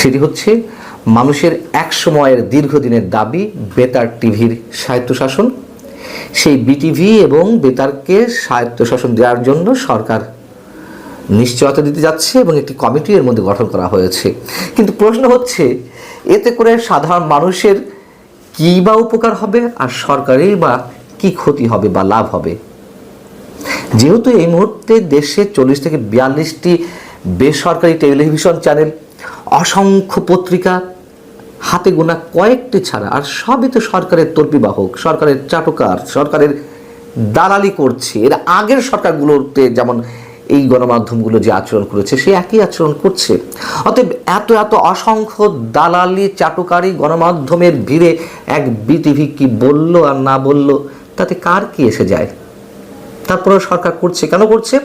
সেটি হচ্ছে মানুষের এক সময়ের দীর্ঘদিনের দাবি বেতার টিভির স্বায়ত্তশাসন। সেই বিটিভি এবং বেতারকে স্বায়ত্তশাসন দেওয়ার জন্য সরকার নিশ্চয়তা দিতে যাচ্ছে এবং একটি কমিটি এর মধ্যে গঠন করা হয়েছে। কিন্তু প্রশ্ন হচ্ছে, এতে করে সাধারণ মানুষের কী বা উপকার হবে আর সরকারের বা কি ক্ষতি হবে বা লাভ হবে? যেহেতু এই মুহূর্তে দেশে চল্লিশ থেকে বিয়াল্লিশটি বেসরকারি টেলিভিশন চ্যানেল অসংখ্য পত্রিকা, হাতে গোনা কয়েকটি ছাড়া, আর সবই তো সরকারের তর্পিবাহক সরকারের চাটকার, সরকারের দালালি করছে। এর আগের সরকারগুলোতে যেমন এই গণমাধ্যমগুলো যে আচরণ করেছে, সে একই আচরণ করছে। অতএব এত এত অসংখ্য দালালি, চাটুকারি, গণমাধ্যমের ভিড়ে এক বিটিভি কি বলল আর না বলল, তাতে কার কি এসে যায়? তারপরে সরকার করছে, কেন করছে?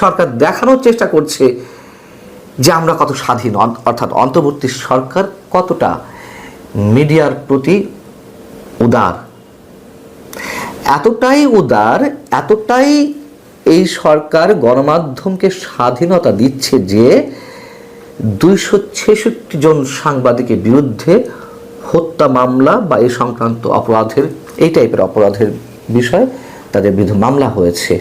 সরকার দেখানোর চেষ্টা করছে যে আমরা কত স্বাধীন অর্থাৎ অন্তর্বর্তী সরকার কতটা মিডিয়ার প্রতি উদার। এতটাই উদার, এতটাই এই সরকার গণমাধ্যমকে স্বাধীনতা দিচ্ছে যে দুইশো ছেষট্টি জন সাংবাদিকের বিরুদ্ধে হত্যা মামলা বা এই সংক্রান্ত অপরাধের, এই টাইপের অপরাধের বিষয়ে তাদের বিরুদ্ধে মামলা হয়েছে।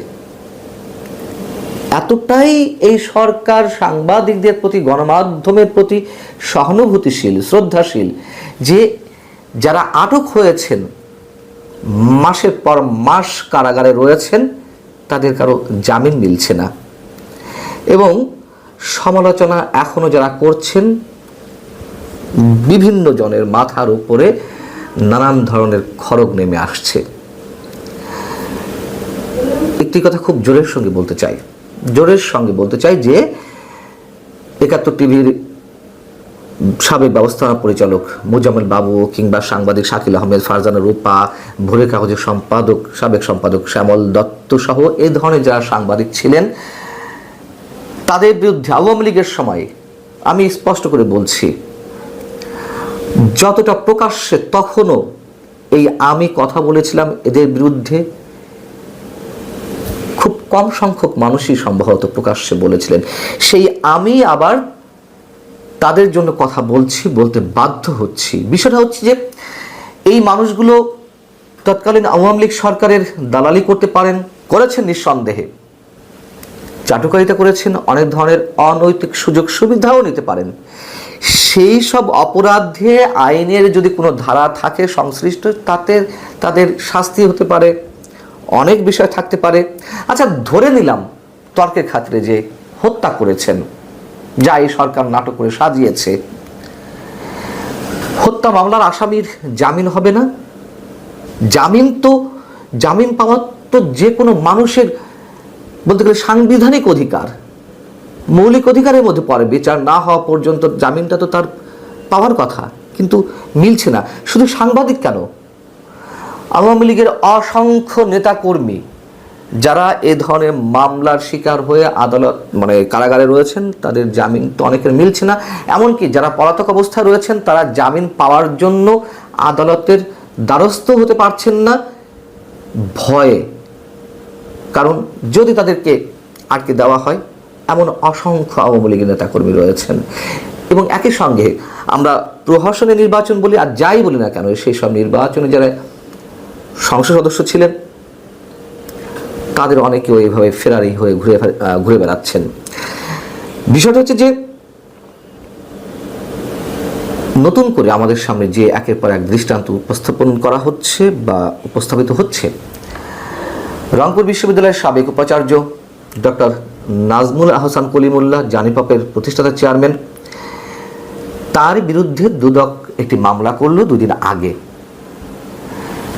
এতটাই এই সরকার সাংবাদিকদের প্রতি, গণমাধ্যমের প্রতি সহানুভূতিশীল, শ্রদ্ধাশীল যে যারা আটক হয়েছেন, মাসের পর মাস কারাগারে রয়েছেন, তাদের কারও জামিন মিলছে না। এবং সমালোচনা এখনও যারা করছেন, বিভিন্ন জনের মাথার উপরে নানান ধরনের খড়গ নেমে আসছে। একটি কথা খুব জোরের সঙ্গে বলতে চাই। জোরের সঙ্গে বলতে চাই যে একাত্তর টিভির সাবেক ব্যবস্থাপনা পরিচালক মোজাম্মেল বাবু কিংবা সাংবাদিক শাকিল আহমেদ, ফারজানা রূপা, ভোরের কাগজের সম্পাদক, সাবেক সম্পাদক শ্যামল দত্ত সহ এ ধরনের যারা সাংবাদিক ছিলেন, তাদের বিরুদ্ধে আওয়ামী লীগের সময় আমি স্পষ্ট করে বলছি, যতটা প্রকাশ্যে তখনও এই আমি কথা বলেছিলাম এদের বিরুদ্ধে কম সংখ্যক মানুষই সম্ভবত প্রকাশ্যে বলেছিলেন, সেই আমি আবার তাদের জন্য কথা বলছি, বলতে বাধ্য হচ্ছি। বিষয়টা হচ্ছে যে, এই মানুষগুলো তৎকালীন আওয়ামী লীগ সরকারের দালালি করতে পারেন, করেছেন নিঃসন্দেহে। চাটুকারিতা করেছেন, অনেক ধরনের অনৈতিক সুযোগ সুবিধাও নিতে পারেন। সেই সব অপরাধে আইনের যদি কোনো ধারা থাকে সংশ্লিষ্ট, তাতে তাদের শাস্তি হতে পারে। অনেক বিষয় থাকতে পারে। আচ্ছা ধরে নিলাম তর্কের খাতিরে যে হত্যা করেছেন, যা এই সরকার নাটক করে সাজিয়েছে, হত্যা মামলার আসামির জামিন হবে না? জামিন তো, জামিন পাওয়া তো যে কোনো মানুষের বলতে গেলে সাংবিধানিক অধিকার, মৌলিক অধিকারের মধ্যে পড়ে। বিচার না হওয়া পর্যন্ত জামিনটা তো তার পাওয়ার কথা, কিন্তু মিলছে না। শুধু সাংবাদিক কেন? আওয়ামী লীগের অসংখ্য নেতাকর্মী যারা এ ধরনের মামলার শিকার হয়ে আদালত মানে কারাগারে রয়েছেন, তাদের জামিন তো অনেকের মিলছে না। এমনকি যারা পলাতক অবস্থায় রয়েছেন, তারা জামিন পাওয়ার জন্য আদালতের দ্বারস্থ হতে পারছেন না ভয়ে। কারণ যদি তাদেরকে আটকে দেওয়া হয়, এমন অসংখ্য আওয়ামী লীগের নেতাকর্মী রয়েছেন। এবং একই সঙ্গে আমরা প্রহসনের নির্বাচন বলি আর যাই বলি না কেন, সেই সব নির্বাচনে যারা সংসদ সদস্য ছিলেন। তাদের অনেকেও এইভাবে ফেরারি হয়ে ঘুরে ঘুরে বেড়াচ্ছেন। বিষয়টা হচ্ছে যে, নতুন করে আমাদের সামনে যে একের পর এক দৃষ্টান্ত উপস্থাপন করা হচ্ছে বা উপস্থাপিত হচ্ছে, রংপুর বিশ্ববিদ্যালয়ের সাবেক উপাচার্য ডক্টর নাজমুল আহসান কলিমুল্লাহ জানিপপের প্রতিষ্ঠাতা চেয়ারম্যান, তার বিরুদ্ধে দুদক একটি মামলা করল দুদিন আগে।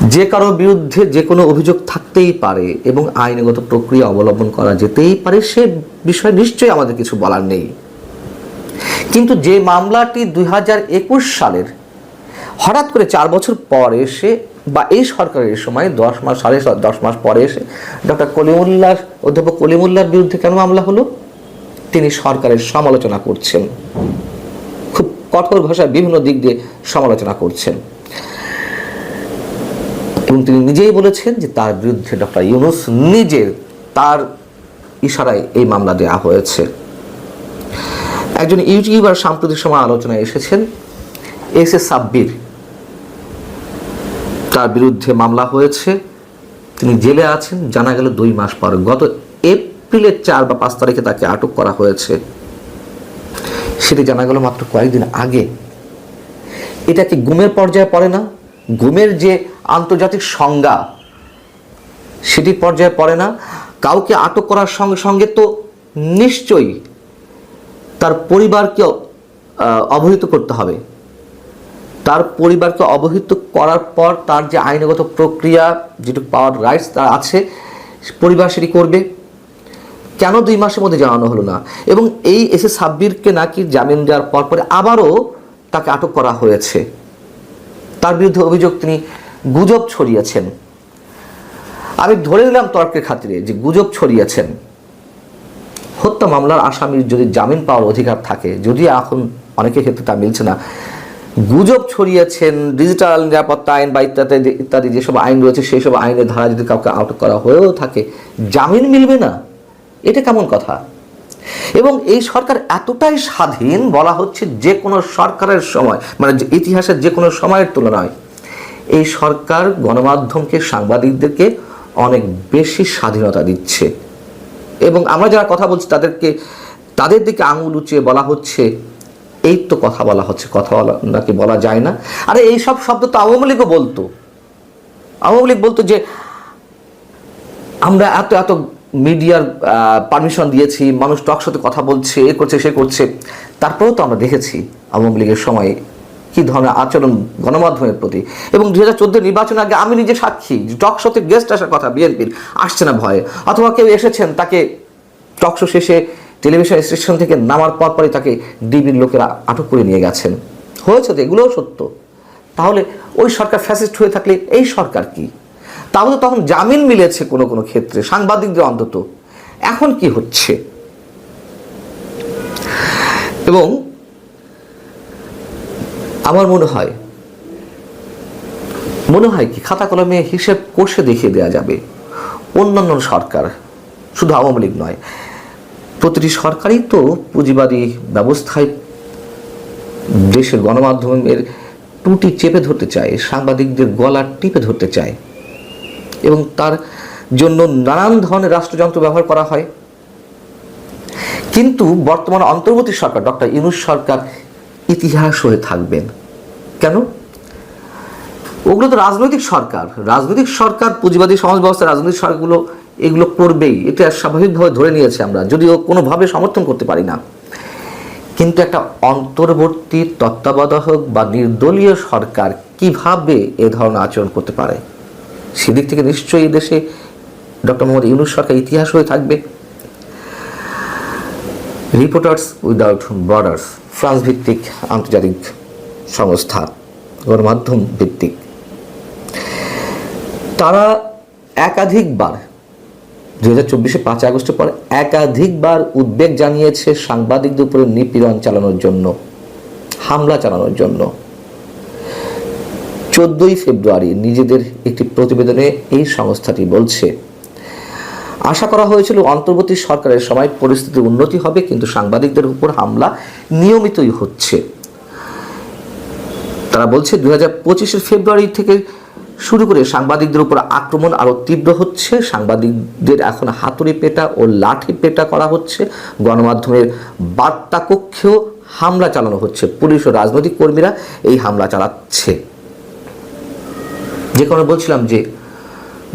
যে কারও বিরুদ্ধে যে কোনো অভিযোগ থাকতেই পারে এবং আইনগত প্রক্রিয়া অবলম্বন করা যেতেই পারে, সে বিষয়ে নিশ্চয়ই আমাদের কিছু বলার নেই। কিন্তু যে মামলাটি দুই হাজার একুশ সালের, হঠাৎ করে চার বছর পর এসে বা এই সরকারের সময়, দশ মাস, সাড়ে দশ মাস পরে এসে ডক্টর কলিমুল্লাহর অধ্যাপক কলিমুল্লার বিরুদ্ধে কেন মামলা হলো? তিনি সরকারের সমালোচনা করছেন। খুব কঠোর ভাষায় বিভিন্ন দিক দিয়ে সমালোচনা করছেন। এবং তিনি নিজেই বলেছেন যে তার বিরুদ্ধে ডক্টর ইউনুস নিজের তার ইশারায় এই মামলা দেওয়া হয়েছে। একজন ইউটিউবার সাম্প্রতিক সময় আলোচনায় এসেছেন, এস এ সাব্বির। তার বিরুদ্ধে মামলা হয়েছে, তিনি জেলে আছেন, জানা গেল দুই মাস পর। গত এপ্রিলের চার বা পাঁচ তারিখে তাকে আটক করা হয়েছে। সেটি জানা গেল মাত্র কয়েকদিন আগে। এটা কি গুমের পর্যায়ে পড়ে না। গুমের যে আন্তর্জাতিক সংজ্ঞা, সেটি পর্যায়ে পড়ে না। কাউকে আটক করার সঙ্গে সঙ্গে তো নিশ্চয়ই তার পরিবারকে অবহিত করতে হবে। তার পরিবারকে অবহিত করার পর তার যে আইনগত প্রক্রিয়া, যেটুকু পাওয়ার রাইটস তার আছে, পরিবার সেটি করবে। কেন দুই মাসের মধ্যে জানানো হলো না? এবং এই এস এসে সাব্বিরকে নাকি জামিন দেওয়ার পর পরে আবারও তাকে আটক করা হয়েছে। তার বিরুদ্ধে অভিযোগ তিনি গুজব ছড়িয়েছেন। আমি ধরে নিলাম তর্কের খাতিরে যে গুজব ছড়িয়েছেন। হত্যা মামলার আসামির যদি জামিন পাওয়ার অধিকার থাকে, যদি এখন অনেকের ক্ষেত্রে তা মিলছে না, গুজব ছড়িয়েছেন ডিজিটাল নিরাপত্তা আইন বা ইত্যাদি ইত্যাদি যেসব আইন রয়েছে সেই সব আইনের ধারা যদি কাউকে আটক করা হয়েও থাকে, জামিন মিলবে না? এটা কেমন কথা? এবং এই সরকার এতটাই স্বাধীন বলা হচ্ছে যে কোনো সরকারের সময় মানে ইতিহাসের যে কোনো সময়ের তুলনায় এই সরকার গণমাধ্যমকে, সাংবাদিকদেরকে অনেক বেশি স্বাধীনতা দিচ্ছে। এবং আমরা যারা কথা বলছি তাদেরকে, তাদের দিকে আঙুল উঁচিয়ে বলা হচ্ছে, এই তো কথা বলা হচ্ছে, কথা বলা নাকি বলা যায় না। আরে এই সব শব্দ তো আওয়ামী লীগও বলতো। আওয়ামী লীগ বলতো যে, আমরা এত এত মিডিয়ার পারমিশন দিয়েছি, মানুষ টক সাথে কথা বলছে, এ করছে, সে করছে। তারপরেও তো আমরা দেখেছি আওয়ামী লীগের সময় কি ধরনের আচরণ গণমাধ্যমের প্রতি? এবং দুই হাজার চোদ্দ নির্বাচনের আগে আমি নিজে সাক্ষী, টক শোতে গেস্ট আসার কথা বিএনপির, আসছে না ভয়ে। অথবা কেউ এসেছেন, তাকে টক শো শেষে টেলিভিশন স্টেশন থেকে নামার পর পরই তাকে ডিবির লোকেরা আটক করে নিয়ে গেছেন। হয়েছে তো, এগুলোও সত্য। তাহলে ওই সরকার ফ্যাসিস্ট হয়ে থাকলে এই সরকার কি? তাহলে তখন জামিন মিলেছে কোনো কোনো ক্ষেত্রে, সাংবাদিকদের অন্তত। এখন কি হচ্ছে? এবং আমার মনে হয় মনে হয় কি, খাতা কলমে হিসেব কষে দেখিয়ে দেওয়া যাবে। অন্যান্য সরকার, শুধু আওয়ামী লীগ নয়, প্রতিটি সরকারই তো পুঁজিবাদী ব্যবস্থায় দেশের গণমাধ্যমের টুটি চেপে ধরতে চায়, সাংবাদিকদের গলা টিপে ধরতে চায়, এবং তার জন্য নানান ধরনের রাষ্ট্রযন্ত্র ব্যবহার করা হয়। কিন্তু বর্তমান অন্তর্বর্তী সরকার, ডক্টর ইনুস সরকার ইতিহাস হয়ে থাকবেন। কেন? ওগুলো তো রাজনৈতিক সরকার। রাজনৈতিক সরকার, পুঁজিবাদী সমাজ ব্যবস্থা, রাজনৈতিক সরকারগুলো এগুলো করবেই। এটা স্বাভাবিকভাবে ধরে নিয়েছে আমরা, যদিও কোনোভাবে সমর্থন করতে পারি না। কিন্তু একটা অন্তর্বর্তী তত্ত্বাবধায়ক বা নির্দলীয় সরকার কীভাবে এ ধরনের আচরণ করতে পারে? সেদিক থেকে নিশ্চয়ই দেশে ডক্টর মোহাম্মদ ইউনুস সরকার ইতিহাস হয়ে থাকবে। রিপোর্টার্স উইদাউট বর্ডার্স ফ্রান্স ভিত্তিক আন্তর্জাতিক সংস্থা, গণমাধ্যম ভিত্তিক। তারা একাধিকবার দু হাজার চব্বিশে পাঁচ আগস্টের পর একাধিকবার উদ্বেগ জানিয়েছে সাংবাদিকদের উপরে নিপীড়ন চালানোর জন্য, হামলা চালানোর জন্য। চোদ্দই ফেব্রুয়ারি নিজেদের একটি প্রতিবেদনে এই সংস্থাটি বলছে আশা করা হয়েছিল অন্তর্বর্তী সরকারের সময় পরিস্থিতির উন্নতি হবে, কিন্তু সাংবাদিকদের উপর হামলা নিয়মিতই হচ্ছে। তারা বলছে, দুই হাজার ফেব্রুয়ারি থেকে শুরু করে সাংবাদিকদের উপর আক্রমণ আরও তীব্র হচ্ছে। সাংবাদিকদের এখন হাতুড়ি পেটা ও লাঠি পেটা করা হচ্ছে। গণমাধ্যমের বার্তা কক্ষেও হামলা চালানো হচ্ছে। পুলিশ ও রাজনৈতিক কর্মীরা এই হামলা চালাচ্ছে। যে কারণে বলছিলাম যে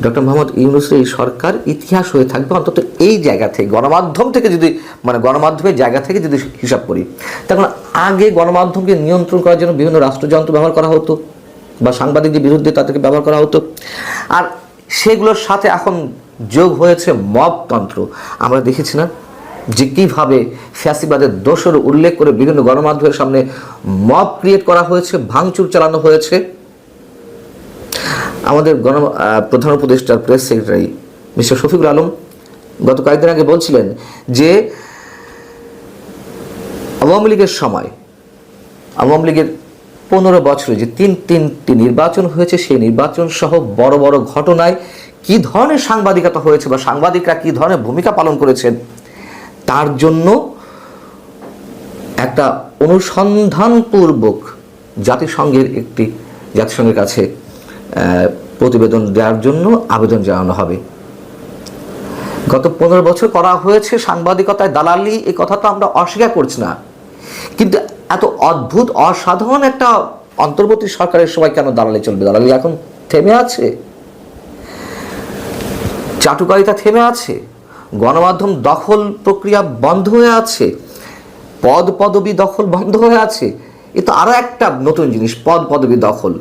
ডক্টর মোহাম্মদ ইউনুসের এই সরকার ইতিহাস হয়ে থাকবে, অন্তত এই জায়গা থেকে, গণমাধ্যম থেকে যদি মানে গণমাধ্যমের জায়গা থেকে যদি হিসাব করি, তখন আগে গণমাধ্যমকে নিয়ন্ত্রণ করার জন্য বিভিন্ন রাষ্ট্রযন্ত্র ব্যবহার করা হতো, বা সাংবাদিকদের বিরুদ্ধে তাদেরকে ব্যবহার করা হতো। আর সেগুলোর সাথে এখন যোগ হয়েছে মবতন্ত্র আমরা দেখেছি না যে কীভাবে ফ্যাসিবাদের দোষর উল্লেখ করে বিভিন্ন গণমাধ্যমের সামনে মব ক্রিয়েট করা হয়েছে, ভাঙচুর চালানো হয়েছে। আমাদের গণ প্রধান উপদেষ্টার press secretary mister Shafiqul Alam, গত কয়েকদিন আগে বলছিলেন যে আওয়ামী লীগের সময়, আওয়ামী লীগের পনেরো বছরে যে তিন, তিনটি নির্বাচন হয়েছে, সেই নির্বাচন সহ বড় বড় ঘটনায় কি ধরনের সাংবাদিকতা হয়েছে বা সাংবাদিকরা কি ধরনের ভূমিকা পালন করেছেন, তার জন্য একটা অনুসন্ধানপূর্বক জাতিসংঘের একটি, জাতিসংঘের কাছে প্রতিবেদন দেওয়ার জন্য আবেদন জানানো হবে। গত পনেরো বছর করা হয়েছে সাংবাদিকতায় দালালি এই কথা তো আমরা অস্বীকার করছি না। কিন্তু এত অদ্ভুত, অসাধারণ একটা অন্তর্বর্তী সরকারের সময় কেন দালালি চলবে? দালালি এখন থেমে আছে। চাটুকারিতা থেমে আছে। গণমাধ্যম দখল প্রক্রিয়া বন্ধ হয়ে আছে। পদ পদবি দখল বন্ধ হয়ে আছে। এ তো আরও একটা নতুন জিনিস, পদ পদবি দখল।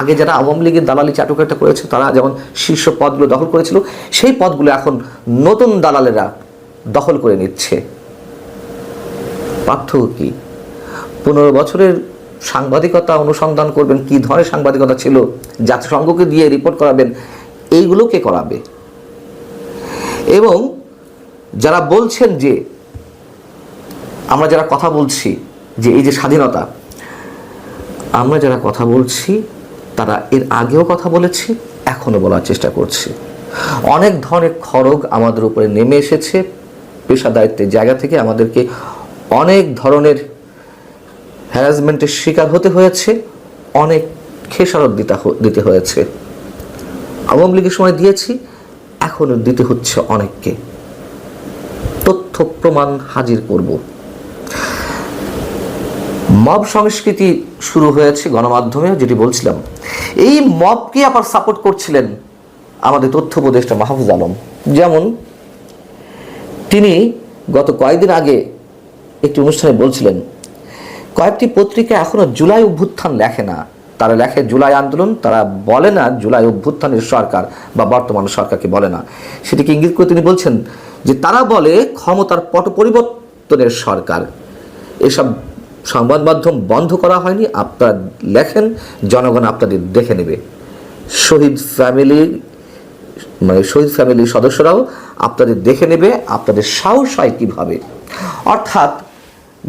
আগে যারা আওয়ামী লীগের দালালি চাটুকারিতা করেছে, তারা যেমন শীর্ষ পদগুলো দখল করেছিল, সেই পদগুলো এখন নতুন দালালেরা দখল করে নিচ্ছে। পার্থক্য কি? পনেরো বছরের সাংবাদিকতা অনুসন্ধান করবেন, কি ধরনের সাংবাদিকতা ছিল? জাতিসংঘকে দিয়ে রিপোর্ট করাবেন, এইগুলো কে করাবে? এবং যারা বলছেন যে, আমরা যারা কথা বলছি, যে এই যে স্বাধীনতা, আমরা যারা কথা বলছি তারা এর আগেও কথা বলেছি এখনও বলার চেষ্টা করছি। অনেক ধরনের খড়গ আমাদের উপরে নেমে এসেছে, পেশাদারিত্বের জায়গা থেকে আমাদেরকে অনেক ধরনের হ্যারাসমেন্টের শিকার হতে হয়েছে, অনেক খেসারত দিতে দিতে হয়েছে। আওয়ামী লীগের সময় দিয়েছি, এখনও দিতে হচ্ছে অনেককে। তথ্য প্রমাণ হাজির করব। মব সংস্কৃতি শুরু হয়েছে গণমাধ্যমে, যেটি বলছিলাম। এই মবকে আবার সাপোর্ট করছিলেন আমাদের তথ্য উপদেষ্টা মাহফুজ আলম। যেমন, তিনি গত কয়েকদিন আগে একটি অনুষ্ঠানে বলছিলেন, কয়েকটি পত্রিকা এখনও জুলাই অভ্যুত্থান লেখে না। তারা লেখে জুলাই আন্দোলন, তারা বলে না জুলাই অভ্যুত্থানের সরকার বা বর্তমান সরকারকে বলে না। সেটিকে ইঙ্গিত করে তিনি বলছেন যে, তারা বলে ক্ষমতার পট পরিবর্তনের সরকার। এসব সংবাদ মাধ্যম বন্ধ করা হয়নি, আপনারা লেখেন, জনগণ আপনাদের দেখে নেবে। শহীদ ফ্যামিলির মানে শহীদ ফ্যামিলির সদস্যরাও আপনাদের দেখে নেবে, আপনাদের সাহস হয় কীভাবে। অর্থাৎ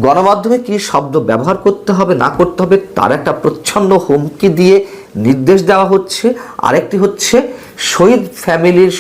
গণমাধ্যমে কি শব্দ ব্যবহার করতে হবে, না করতে হবে, তার একটা প্রচ্ছন্ন হুমকি দিয়ে নির্দেশ দেওয়া হচ্ছে। আরেকটি হচ্ছে, শহীদ ফ্যামিলির